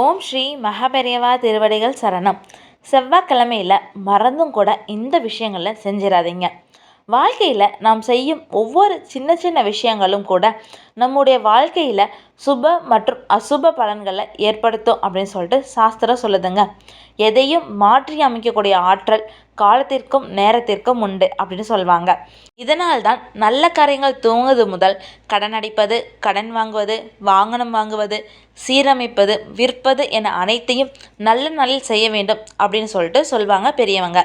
ஓம் ஸ்ரீ மகாபெரியவா திருவடிகள் சரணம். செவ்வாய்க்கிழமையில் மறந்தும் கூட இந்த விஷயங்களை செஞ்சிடாதீங்க வாழ்க்கையில் நாம் செய்யும் ஒவ்வொரு சின்ன சின்ன விஷயங்களும் கூட நம்முடைய வாழ்க்கையில் சுப மற்றும் அசுப பலன்களை ஏற்படுத்தும் அப்படின்னு சொல்லிட்டு சாஸ்திரம் சொல்லுதுங்க. எதையும் மாற்றி அமைக்கக்கூடிய ஆற்றல் காலத்திற்கும் நேரத்திற்கும் உண்டு அப்படின்னு சொல்லுவாங்க. இதனால்தான் நல்ல காரியங்கள் தூங்குவது முதல் கடன் அடிப்பது கடன் வாங்குவது வாகனம் வாங்குவது சீரமைப்பது விற்பது என அனைத்தையும் நல்ல நாளில் செய்ய வேண்டும் அப்படின்னு சொல்லிட்டு சொல்லுவாங்க பெரியவங்க.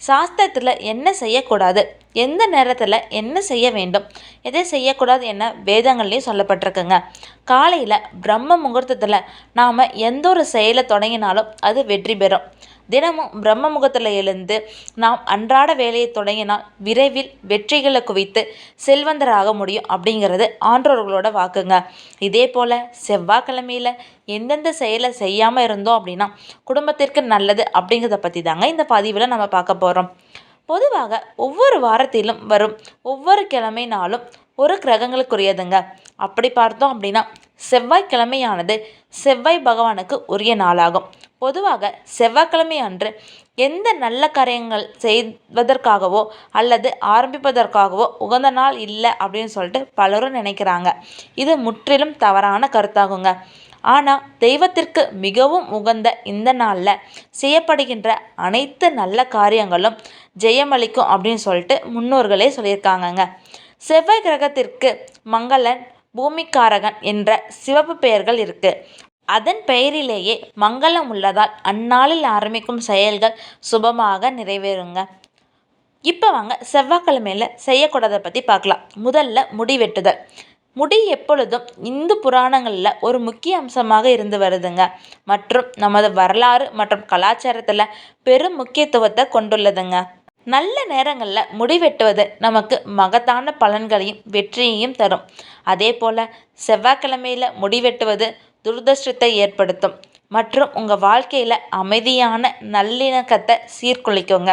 சாஸ்திரத்தில் என்ன செய்யக்கூடாது? எந்த நேரத்தில் என்ன செய்ய வேண்டும்? எதை செய்யக்கூடாது என்ன வேதங்கள்லேயும் சொல்லப்பட்டிருக்குங்க. காலையில் பிரம்ம முகூர்த்தத்தில் நாம் எந்த ஒரு செயலை தொடங்கினாலும் அது வெற்றி பெறும். தினமும் பிரம்ம முகத்தில் எழுந்து நாம் அன்றாட வேலையை தொடங்கினால் விரைவில் வெற்றிகளை குவித்து செல்வந்தராக முடியும் அப்படிங்கிறது ஆன்றோர்களோட வாக்குங்க. இதே போல் செவ்வாய்க்கிழமையில் எந்தெந்த செயலை செய்யாமல் இருந்தோம் அப்படின்னா குடும்பத்திற்கு நல்லது அப்படிங்கிறத பற்றி தாங்க இந்த பதிவில் நம்ம பார்க்க போகிறோம் பொதுவாக ஒவ்வொரு வாரத்திலும் வரும் ஒவ்வொரு கிழமை நாளும் ஒரு கிரகங்களுக்குரியதுங்க. அப்படி பார்த்தோம் அப்படின்னா செவ்வாய்க்கிழமையானது செவ்வாய் பகவானுக்கு உரிய நாளாகும். பொதுவாக செவ்வாய்க்கிழமை அன்று எந்த நல்ல காரியங்கள் செய்வதற்காகவோ அல்லது ஆரம்பிப்பதற்காகவோ உகந்த நாள் இல்லை அப்படின்னு சொல்லிட்டு பலரும் நினைக்கிறாங்க. இது முற்றிலும் தவறான கருத்தாகுங்க. ஆனால் தெய்வத்திற்கு மிகவும் உகந்த இந்த நாளில் செய்யப்படுகின்ற அனைத்து நல்ல காரியங்களும் ஜெயமளிக்கும் அப்படின்னு சொல்லிட்டு முன்னோர்களே சொல்லியிருக்காங்கங்க. செவ்வாய் கிரகத்திற்கு மங்களன் பூமிக்காரகன் என்ற சிவப்பு பெயர்கள் இருக்குது அதன் பெயரிலேயே மங்களம் உள்ளதால் அந்நாளில் ஆரம்பிக்கும் செயல்கள் சுபமாக நிறைவேறுங்க. இப்போ வாங்க செவ்வாய்க்கிழமையில் செய்யக்கூடாதை பற்றி பார்க்கலாம். முதல்ல முடி வெட்டுதல். முடி எப்பொழுதும் இந்து புராணங்களில் ஒரு முக்கிய அம்சமாக இருந்து வருதுங்க. மற்றும் நமது வரலாறு மற்றும் கலாச்சாரத்தில் பெரும் முக்கியத்துவத்தை கொண்டுள்ளதுங்க. நல்ல நேரங்களில் முடி வெட்டுவது நமக்கு மகத்தான பலன்களையும் வெற்றியையும் தரும். அதே போல் செவ்வாய்க்கிழமையில் முடி வெட்டுவது துரதிருஷ்டத்தை ஏற்படுத்தும். மற்றும் உங்கள் வாழ்க்கையில் அமைதியான நல்லிணக்கத்தை சீர்குலைக்குங்க.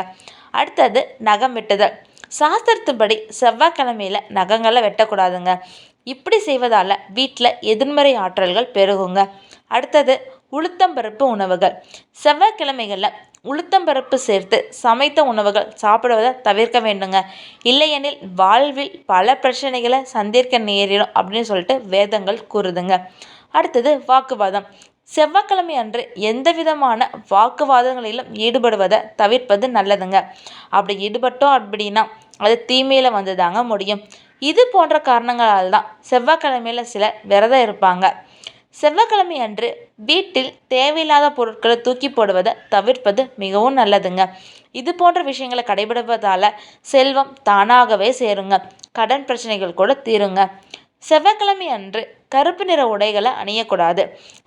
அடுத்தது நகம் வெட்டுதல். சாஸ்திரத்தின்படி செவ்வாய்க்கிழமையில் நகங்களை வெட்டக்கூடாதுங்க. இப்படி செய்வதால் வீட்டில் எதிர்மறை ஆற்றல்கள் பெருகுங்க. அடுத்தது உளுத்தம்பருப்பு உணவுகள். செவ்வாய்க்கிழமைகளில் உளுத்தம்பருப்பு சேர்த்து சமைத்த உணவுகள் சாப்பிடுவதை தவிர்க்க வேண்டுங்க. இல்லையெனில் வாழ்வில் பல பிரச்சனைகளை சந்திக்க நேரிடும் அப்படின்னு சொல்லிட்டு வேதங்கள் கூறுதுங்க. அடுத்தது வாக்குவாதம். செவ்வாய்க்கிழமை அன்று எந்த விதமான வாக்குவாதங்களிலும் ஈடுபடுவதை தவிர்ப்பது நல்லதுங்க. அப்படி ஈடுபட்டோம் அப்படின்னா அது தீமையில் வந்து தாங்க முடியும். இது போன்ற காரணங்களால் தான் செவ்வாய்க்கிழமையில் சிலர் விரதம் இருப்பாங்க. செவ்வாய்க்கிழமை அன்று வீட்டில் தேவையில்லாத பொருட்களை தூக்கி போடுவதை தவிர்ப்பது மிகவும் நல்லதுங்க. இது போன்ற விஷயங்களை கடைபிடிப்பதால் செல்வம் தானாகவே சேருங்க. கடன் பிரச்சனைகள் கூட தீருங்க. செவ்வாய்க்கிழமை அன்று கருப்பு நிற உடைகளை அணியக்கூடாது.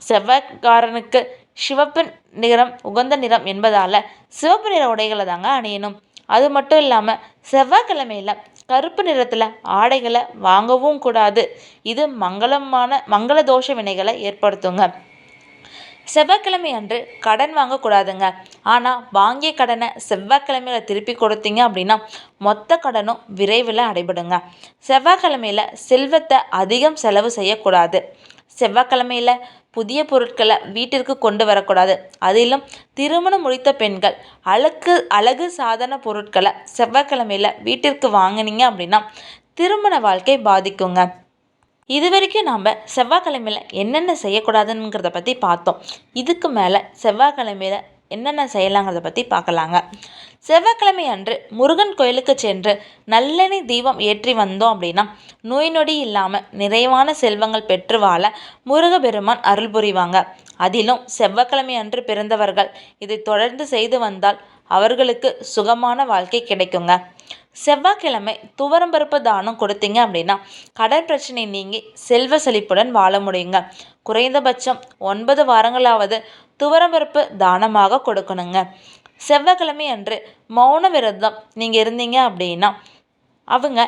செவ்வாய்க்காரனுக்கு சிவப்பு நிறம் உகந்த நிறம் என்பதால் சிவப்பு நிற உடைகளை தாங்க அணியணும். அது மட்டும் இல்லாமல் செவ்வாய்க்கிழமையில் கருப்பு நிறத்தில் ஆடைகளை வாங்கவும் கூடாது. இது மங்களமான மங்கள தோஷ வினைகளை ஏற்படுத்துங்க. செவ்வாய்க்கிழமை அன்று கடன் வாங்கக்கூடாதுங்க. ஆனால் வாங்கிய கடனை செவ்வாய்க்கிழமையில் திருப்பி கொடுத்தீங்க அப்படின்னா மொத்த கடனும் விரைவில் அடைபடுங்க. செவ்வாய்க்கிழமையில் செல்வத்தை அதிகம் செலவு செய்யக்கூடாது. செவ்வாய்க்கிழமையில் புதிய பொருட்களை வீட்டிற்கு கொண்டு வரக்கூடாது. அதிலும் திருமணம் முடித்த பெண்கள் அழகு அழகு சாதன பொருட்களை செவ்வாய்க்கிழமையில் வீட்டிற்கு வாங்கினீங்க அப்படின்னா திருமண வாழ்க்கை பாதிக்குங்க. இது வரைக்கும் நாம் செவ்வாய்க்கிழமையில் என்னென்ன செய்யக்கூடாதுங்கிறத பற்றி பார்த்தோம். இதுக்கு மேலே செவ்வாய்க்கிழமையில் என்னென்ன செய்யலாங்கிறத பற்றி பார்க்கலாங்க. செவ்வாய்க்கிழமை அன்று முருகன் கோயிலுக்கு சென்று நல்லெண்ணெய் தீபம் ஏற்றி வந்தோம் அப்படின்னா நோய் நொடி இல்லாமல் நிறைவான செல்வங்கள் பெற்று வாழ முருகபெருமான் அருள் புரிவாங்க. அதிலும் செவ்வாய்க்கிழமை அன்று பிறந்தவர்கள் இதை தொடர்ந்து செய்து வந்தால் அவர்களுக்கு சுகமான வாழ்க்கை கிடைக்குங்க. செவ்வாய்க்கிழமை துவரம்பருப்பு தானம் கொடுத்தீங்க அப்படின்னா கடன் பிரச்சனை நீங்கி செல்வ செழிப்புடன் வாழ முடியுங்க. குறைந்தபட்சம் ஒன்பது வாரங்களாவது துவரம்பருப்பு தானமாக கொடுக்கணுங்க. செவ்வாய்க்கிழமை அன்று மௌன விரதம் நீங்கள் இருந்தீங்க அப்படின்னா அவங்க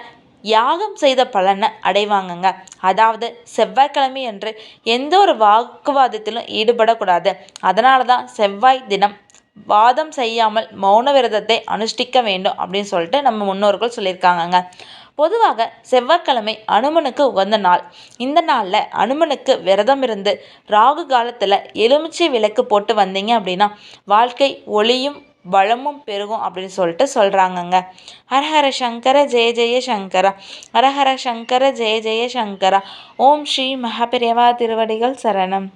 யாகம் செய்த பலனை அடைவாங்கங்க. அதாவது செவ்வாய்க்கிழமை அன்று எந்த ஒரு வாக்குவாதத்திலும் ஈடுபடக்கூடாது. அதனால தான் செவ்வாய் தினம் வாதம் செய்யாமல் மௌன விரதத்தை அனுஷ்டிக்க வேண்டும் அப்படின்னு சொல்லிட்டு நம்ம முன்னோர்கள் சொல்லியிருக்காங்கங்க. பொதுவாக செவ்வாய்க்கிழமை அனுமனுக்கு உகந்த நாள். இந்த நாளில் அனுமனுக்கு விரதம் இருந்து ராகு காலத்தில் எலுமிச்சை விளக்கு போட்டு வந்தீங்க அப்படின்னா வாழ்க்கை ஒளியும் வளமும் பெருகும் அப்படின்னு சொல்லிட்டு சொல்கிறாங்கங்க ஹரஹர சங்கர ஜெய ஜெய சங்கரா. ஹரஹர சங்கர ஜெய ஜெய சங்கரா. ஓம் ஸ்ரீ மகாபிரியவா திருவடிகள் சரணம்.